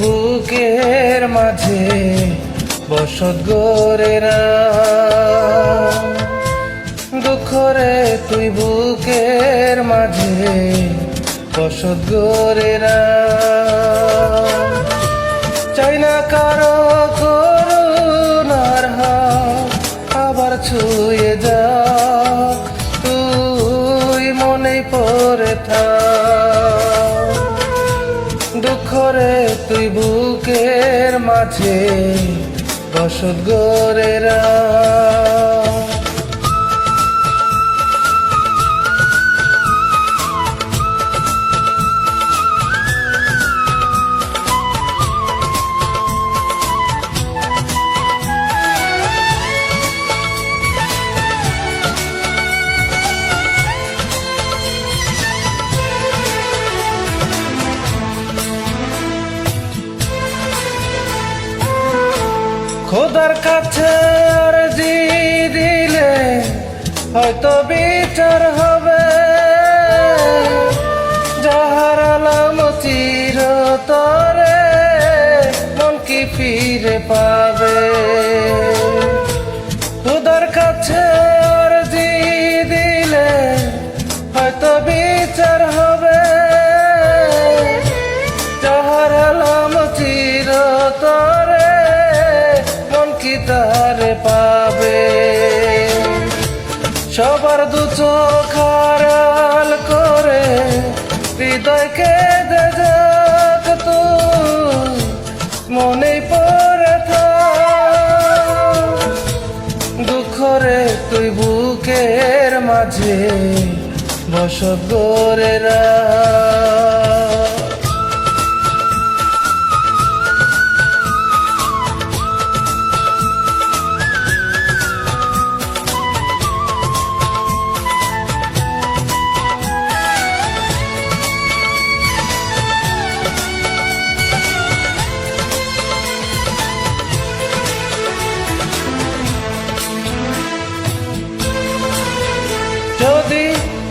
বুকের মাঝে বসত গোরেরা দুঃখরে তুই বুকের মাঝে বসত গোরেরা চাই না কারও দুঃখরে তুই বুকের মাঝে বসত গোরেরা খোদার কাছে আরজি দিলে হয়তো বিচার হবে। যাহার আলাম চিরতরে মন কি ফিরে পাবে? খোদার কাছে আরজি দিলে হয়তো বিচার হবে। যাহার আলাম চিরতরে কি তারে পাবে। সবার দু চোখ করে হৃদয়কে মনে পড়ে থাক। দুঃখরে তুই বুকের মাঝে বসত গোরেরা যদি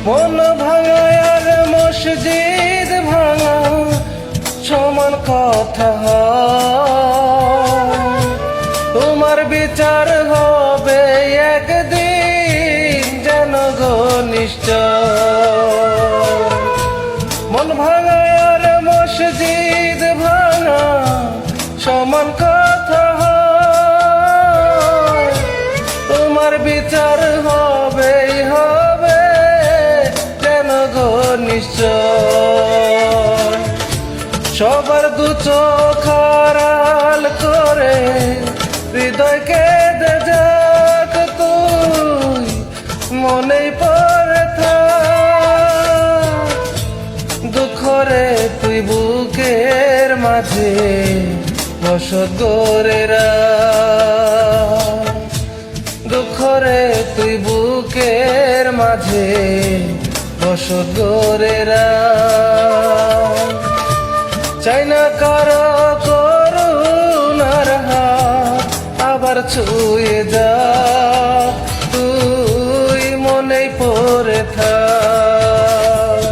মন ভাঙা আর মসজিদ ভাঙা সমান কথা। তোমার বিচার হবে একদিন যেন নিশ্চয়। মন ভাঙা আর মসজিদ ভাঙা সমান কথা। তোমার বিচার হবে নিশ্চয় সবার দু আড়াল করে হৃদয়কে তুই বুকের মাঝে, বসত গোরেরা দুঃখরে তুই বুকের মাঝে বসত গোরেরা চাই না কারও করুণার হাত, আবার ছুঁয়ে যা। তুই মনে পড়ে থাক।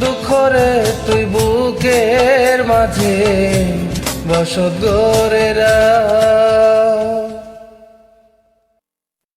দুঃখরে তুই বুকের মাঝে বসত গোরেরা